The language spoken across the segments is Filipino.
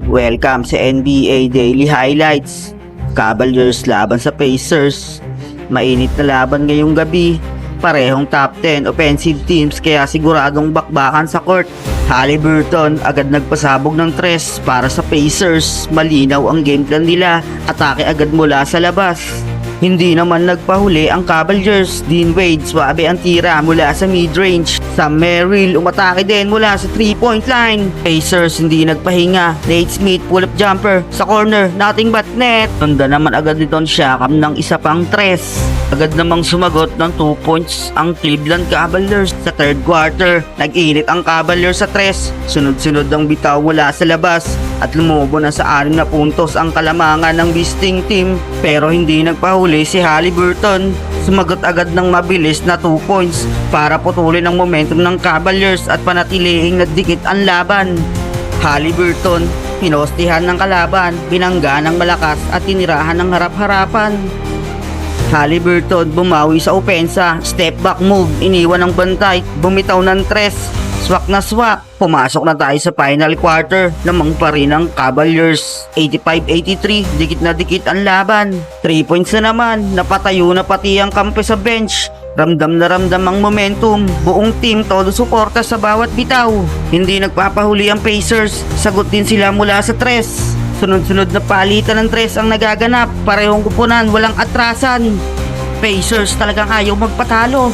Welcome sa NBA Daily Highlights. Cavaliers laban sa Pacers. Mainit na laban ngayong gabi. Parehong top 10 offensive teams kaya siguradong bakbakan sa court. Halliburton agad nagpasabog ng tres para sa Pacers. Malinaw ang game plan nila. Atake agad mula sa labas. Hindi naman nagpahuli ang Cavaliers. Dean Wade swabe ang tira mula sa mid-range. Sam Merrill umatake din mula sa 3-point line. Pacers hindi nagpahinga. Nate Smith pull-up jumper sa corner. Nothing but net. Tanda naman agad nito ang Siakam ng isa pang tres. Agad namang sumagot ng 2 points ang Cleveland Cavaliers sa third quarter. Nag-init ang Cavaliers sa tres. Sunod-sunod ang bitaw mula sa labas at lumubo na sa 6 na puntos ang kalamangan ng visiting team pero hindi nagpahuli si Halliburton. Sumagot agad ng mabilis na 2 points para putulin ang momentum ng Cavaliers at panatiliing nagdikit ang laban. Halliburton, pinostihan ng kalaban, binangga ng malakas at tinirahan ng harap-harapan. Halliburton bumawi sa opensa, step back move, iniwan ng bantay, bumitaw ng tres, swak na swak. Pumasok na tayo sa final quarter, lamang pa rin ang Cavaliers. 85-83, dikit na dikit ang laban. 3 points na naman, napatayo na pati ang kampe sa bench. Ramdam na ramdam ang momentum. Buong team todo suporta sa bawat bitaw. Hindi nagpapahuli ang Pacers. Sagot din sila mula sa tres. Sunod-sunod na palitan ng tres ang nagaganap. Parehong kupunan, walang atrasan. Pacers talagang ayaw magpatalo.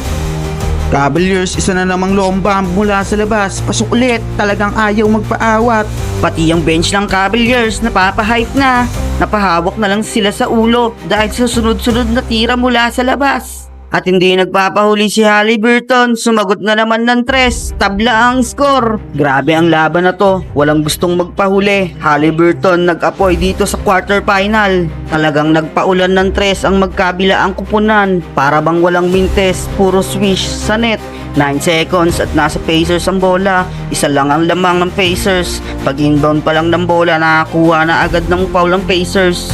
Cavaliers, isa na namang lomba mula sa labas. Pasok ulit, talagang ayaw magpaawat. Pati ang bench ng Cavaliers, napapahype na. Napahawak na lang sila sa ulo dahil sa sunod-sunod na tira mula sa labas. At hindi nagpapahuli si Halliburton, sumagot na naman ng tres, tabla ang score. Grabe ang laban na to, walang gustong magpahuli. Halliburton nag-apoy dito sa quarterfinal. Talagang nagpaulan ng tres ang magkabila ang kupunan. Para bang walang mintes, puro swish sa net. 9 seconds at nasa Pacers ang bola. Isa lang ang lamang ng Pacers. Pag inbound pa lang ng bola, nakakuha na agad ng foul ang Pacers.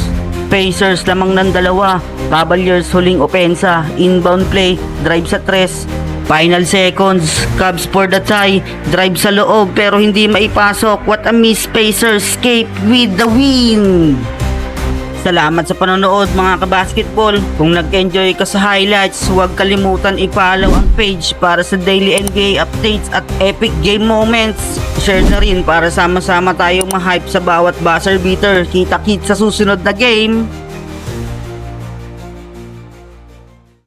Pacers lamang ng dalawa. Cavaliers huling opensa. Inbound play. Drive sa tres. Final seconds. Cubs for the tie. Drive sa loob pero hindi maipasok. What a miss. Pacers escape with the win. Salamat sa panonood mga kabasketball. Kung nag-enjoy ka sa highlights, huwag kalimutan i-follow ang page para sa daily NBA updates at epic game moments. Share na rin para sama-sama tayong ma-hype sa bawat buzzer beater. Kita-kit sa susunod na game.